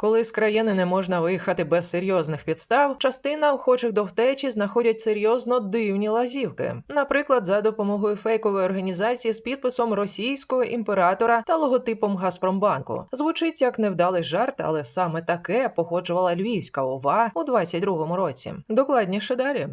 Коли з країни не можна виїхати без серйозних підстав, частина охочих до втечі знаходять серйозно дивні лазівки. Наприклад, за допомогою фейкової організації з підписом російського імператора та логотипом Газпромбанку. Звучить як невдалий жарт, але саме таке походжувала Львівська ОВА у 22-му році. Докладніше далі.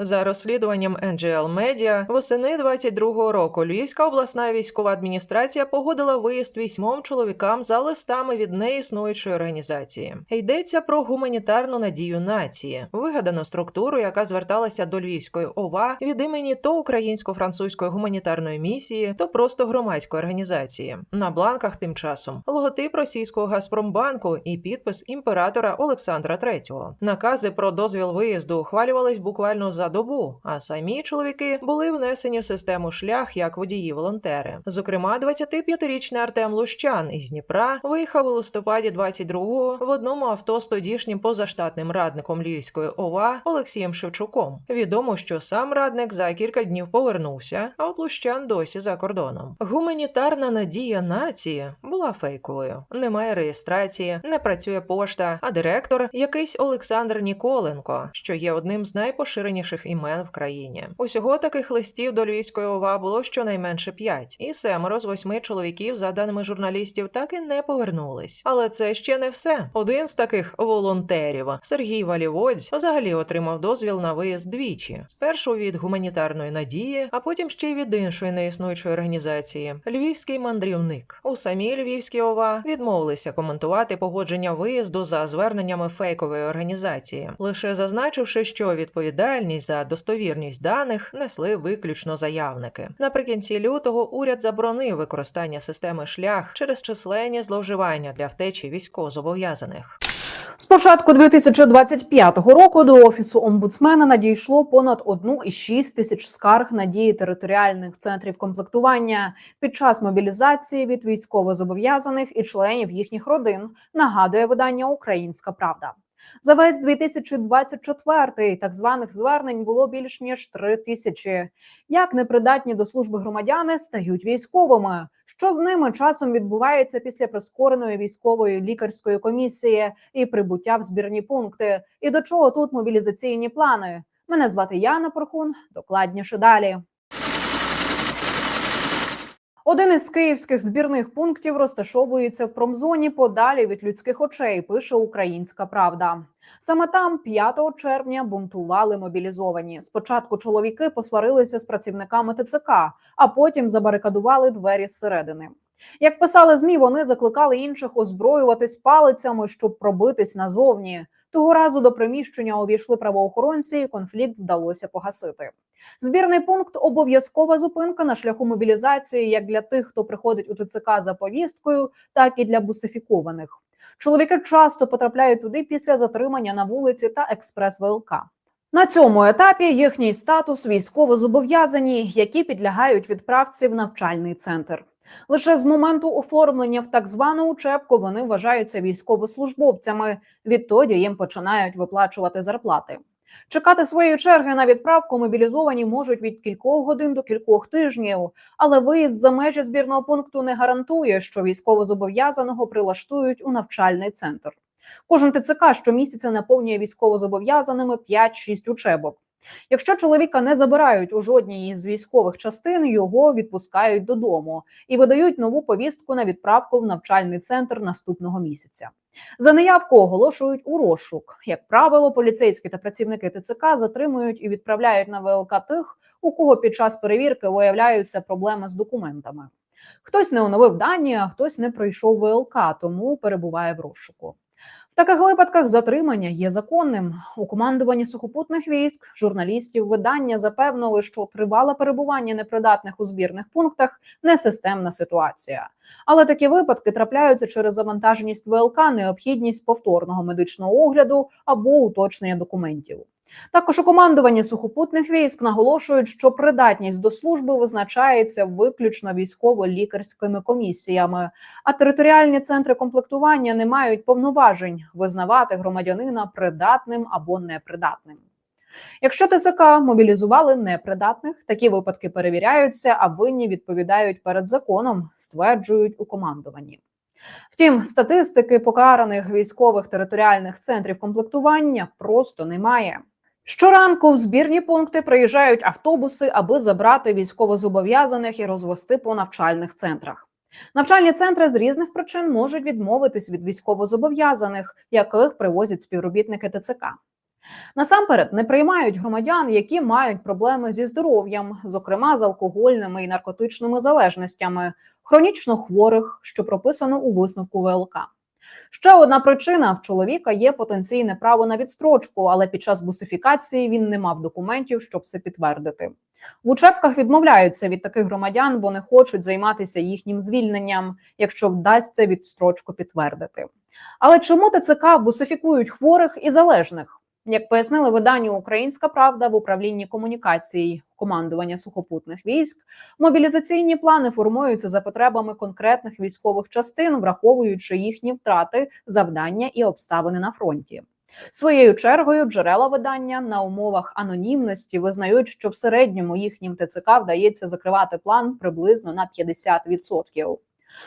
За розслідуванням NGL Media, восени 22-го року Львівська обласна військова адміністрація погодила виїзд вісьмом чоловікам за листами від неіснуючої організації. Йдеться про гуманітарну надію нації, вигадану структуру, яка зверталася до Львівської ОВА від імені то українсько-французької гуманітарної місії, то просто громадської організації. На бланках тим часом логотип російського Газпромбанку і підпис імператора Олександра III. Накази про дозвіл виїзду ухвалювались буквально за добу, а самі чоловіки були внесені в систему шлях як водії-волонтери. Зокрема, 25-річний Артем Лущан із Дніпра виїхав у листопаді 22-го в одному авто з тодішнім позаштатним радником Львівської ОВА Олексієм Шевчуком. Відомо, що сам радник за кілька днів повернувся, а от Лущан досі за кордоном. Гуманітарна надія нації була фейковою. Немає реєстрації, не працює пошта, а директор якийсь Олександр Ніколенко, що є одним з найпоширеніших імен в країні. Усього таких листів до Львівської ОВА було щонайменше п'ять, і семеро з восьми чоловіків, за даними журналістів, так і не повернулись. Але це ще не все. Один з таких волонтерів, Сергій Валіводзь, взагалі отримав дозвіл на виїзд двічі: спершу від гуманітарної надії, а потім ще й від іншої неіснуючої організації Львівський мандрівник. У самій Львівській ОВА відмовилися коментувати погодження виїзду за зверненнями фейкової організації, лише зазначивши, що відповідальність за достовірність даних несли виключно заявники. Наприкінці лютого уряд заборонив використання системи шлях через численні зловживання для втечі військовозобов'язаних. З початку 2025 року до офісу омбудсмена надійшло понад 1,6 тисяч скарг на дії територіальних центрів комплектування під час мобілізації від військовозобов'язаних і членів їхніх родин. Нагадує видання Українська Правда. За весь 2024 так званих звернень було більш ніж три тисячі. Як непридатні до служби громадяни стають військовими? Що з ними часом відбувається після прискореної військової лікарської комісії і прибуття в збірні пункти? І до чого тут мобілізаційні плани? Мене звати Яна Порхун. Докладніше далі. Один із київських збірних пунктів розташовується в промзоні подалі від людських очей. Пише Українська Правда. Саме там 5 червня бунтували мобілізовані. Спочатку чоловіки посварилися з працівниками ТЦК, а потім забарикадували двері зсередини. Як писали змі, вони закликали інших озброюватись палицями, щоб пробитись назовні. Того разу до приміщення увійшли правоохоронці, і конфлікт вдалося погасити. Збірний пункт обов'язкова зупинка на шляху мобілізації як для тих, хто приходить у ТЦК за повісткою, так і для бусифікованих. Чоловіки часто потрапляють туди після затримання на вулиці та експрес ВЛК. На цьому етапі їхній статус військово-зобов'язані, які підлягають відправці в навчальний центр. Лише з моменту оформлення в так звану учебку вони вважаються військовослужбовцями. Відтоді їм починають виплачувати зарплати. Чекати своєї черги на відправку мобілізовані можуть від кількох годин до кількох тижнів, але виїзд за межі збірного пункту не гарантує, що військовозобов'язаного прилаштують у навчальний центр. Кожен ТЦК щомісяця наповнює військовозобов'язаними 5-6 учебок. Якщо чоловіка не забирають у жодній із військових частин, його відпускають додому і видають нову повістку на відправку в навчальний центр наступного місяця. За неявку оголошують у розшук. Як правило, поліцейські та працівники ТЦК затримують і відправляють на ВЛК тих, у кого під час перевірки виявляються проблеми з документами. Хтось не оновив дані, а хтось не пройшов ВЛК, тому перебуває в розшуку. Таких випадках затримання є законним. У командуванні сухопутних військ журналістів видання запевнили, що тривале перебування непридатних у збірних пунктах не системна ситуація. Але такі випадки трапляються через завантаженість ВЛК, необхідність повторного медичного огляду або уточнення документів. Також у командуванні сухопутних військ наголошують, що придатність до служби визначається виключно військово-лікарськими комісіями, а територіальні центри комплектування не мають повноважень визнавати громадянина придатним або непридатним. Якщо ТЦК мобілізували непридатних, такі випадки перевіряються, а винні відповідають перед законом, стверджують у командуванні. Втім, статистики покараних військових територіальних центрів комплектування просто немає. Щоранку в збірні пункти приїжджають автобуси, аби забрати військовозобов'язаних і розвести по навчальних центрах. Навчальні центри з різних причин можуть відмовитись від військовозобов'язаних, яких привозять співробітники ТЦК. Насамперед не приймають громадян, які мають проблеми зі здоров'ям, зокрема з алкогольними і наркотичними залежностями, хронічно хворих, що прописано у висновку ВЛК. Ще одна причина в чоловіка є потенційне право на відстрочку, але під час бусифікації він не мав документів, щоб це підтвердити. В учебках відмовляються від таких громадян, бо не хочуть займатися їхнім звільненням, якщо вдасться відстрочку підтвердити. Але чому ТЦК бусифікують хворих і залежних? Як пояснили виданню Українська Правда в управлінні комунікацій командування сухопутних військ, мобілізаційні плани формуються за потребами конкретних військових частин, враховуючи їхні втрати, завдання і обставини на фронті. Своєю чергою джерела видання на умовах анонімності визнають, що в середньому їхнім ТЦК вдається закривати план приблизно на 50%.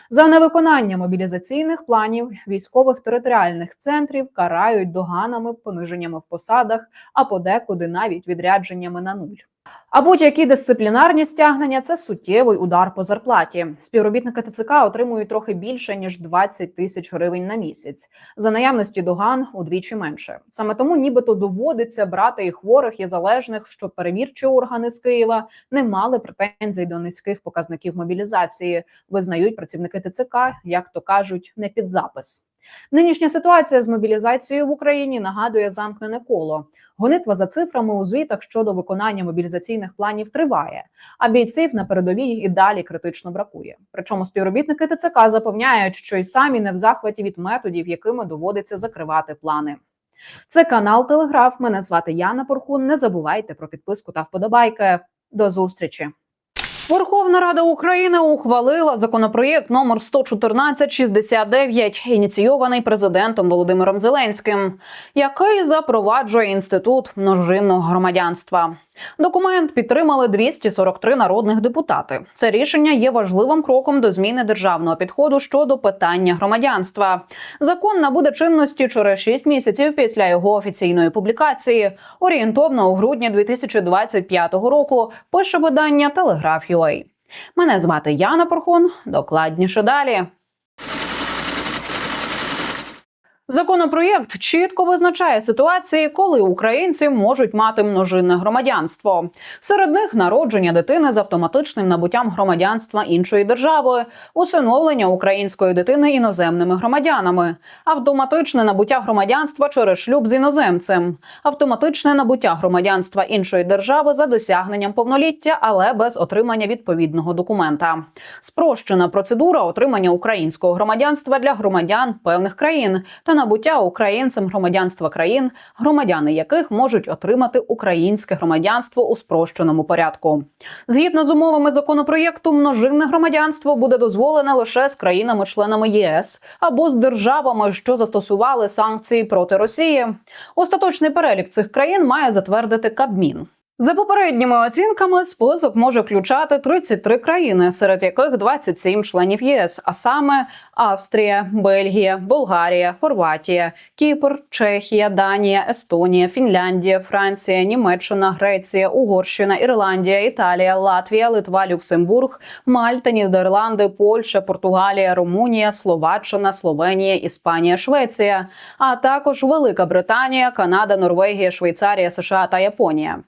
За невиконання мобілізаційних планів військових територіальних центрів карають доганами, пониженнями в посадах, а подекуди навіть відрядженнями на нуль. А будь-які дисциплінарні стягнення це суттєвий удар по зарплаті. Співробітники ТЦК отримують трохи більше ніж 20 тисяч гривень на місяць. За наявності доган удвічі менше. Саме тому, нібито доводиться брати і хворих, і залежних, щоб перевірчі органи з Києва не мали претензій до низьких показників мобілізації. Визнають працівники ТЦК, як то кажуть, не під запис. Нинішня ситуація з мобілізацією в Україні нагадує замкнене коло. Гонитва за цифрами у звітах щодо виконання мобілізаційних планів триває, а бійців на передовій і далі критично бракує. Причому співробітники ТЦК запевняють, що й самі не в захваті від методів, якими доводиться закривати плани. Це канал Телеграф. Мене звати Яна Порхун. Не забувайте про підписку та вподобайки. До зустрічі. Верховна Рада України ухвалила законопроєкт номер 11469, ініційований президентом Володимиром Зеленським, який запроваджує інститут множинного громадянства. Документ підтримали 243 народних депутати. Це рішення є важливим кроком до зміни державного підходу щодо питання громадянства. Закон набуде чинності через 6 місяців після його офіційної публікації, орієнтовно у грудні 2025 року. Пише видання Телеграф.UA. Мене звати Яна Порхун. Докладніше далі. Законопроєкт чітко визначає ситуації, коли українці можуть мати множинне громадянство. Серед них народження дитини з автоматичним набуттям громадянства іншої держави, усиновлення української дитини іноземними громадянами, автоматичне набуття громадянства через шлюб з іноземцем, автоматичне набуття громадянства іншої держави за досягненням повноліття, але без отримання відповідного документа. Спрощена процедура отримання українського громадянства для громадян певних країн та набуття українцем громадянства країн, громадяни яких можуть отримати українське громадянство у спрощеному порядку. Згідно з умовами законопроєкту, множинне громадянство буде дозволене лише з країнами-членами ЄС або з державами, що застосували санкції проти Росії. Остаточний перелік цих країн має затвердити Кабмін. За попередніми оцінками, список може включати 33 країни, серед яких 27 членів ЄС, а саме Австрія, Бельгія, Болгарія, Хорватія, Кіпр, Чехія, Данія, Естонія, Фінляндія, Франція, Німеччина, Греція, Угорщина, Ірландія, Італія, Латвія, Литва, Люксембург, Мальта, Нідерланди, Польща, Португалія, Румунія, Словаччина, Словенія, Іспанія, Швеція, а також Велика Британія, Канада, Норвегія, Швейцарія, США та Японія.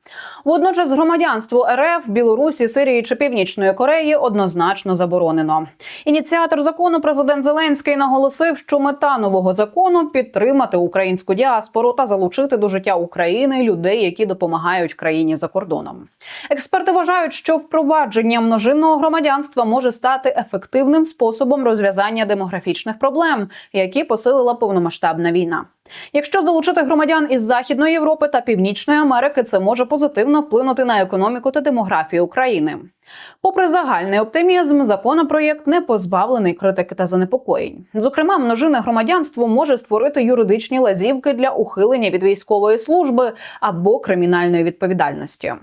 Водночас громадянство РФ, Білорусі, Сирії чи Північної Кореї однозначно заборонено. Ініціатор закону президент Зеленський наголосив, що мета нового закону підтримати українську діаспору та залучити до життя України людей, які допомагають країні за кордоном. Експерти вважають, що впровадження множинного громадянства може стати ефективним способом розв'язання демографічних проблем, які посилила повномасштабна війна. Якщо залучити громадян із Західної Європи та Північної Америки, це може позитивно вплинути на економіку та демографію України. Попри загальний оптимізм, законопроєкт не позбавлений критики та занепокоєнь. Зокрема, множинне громадянство може створити юридичні лазівки для ухилення від військової служби або кримінальної відповідальності.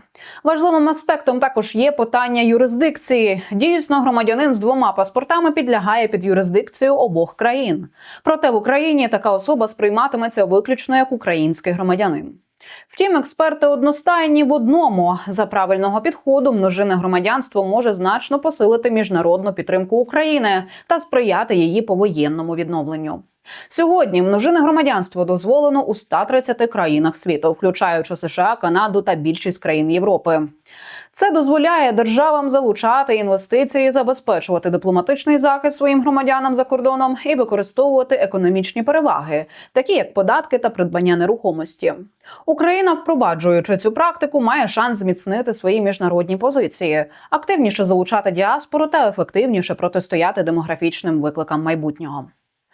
Важливим аспектом також є питання юрисдикції. Дійсно, громадянин з двома паспортами підлягає під юрисдикцію обох країн. Проте в Україні така особа сприйматиметься виключно як український громадянин. Втім, експерти одностайні в одному за правильного підходу множине громадянство може значно посилити міжнародну підтримку України та сприяти її повоєнному відновленню. Сьогодні множинне громадянство дозволено у 130 країнах світу, включаючи США, Канаду та більшість країн Європи. Це дозволяє державам залучати інвестиції, забезпечувати дипломатичний захист своїм громадянам за кордоном і використовувати економічні переваги, такі як податки та придбання нерухомості. Україна, впроваджуючи цю практику, має шанс зміцнити свої міжнародні позиції, активніше залучати діаспору та ефективніше протистояти демографічним викликам майбутнього.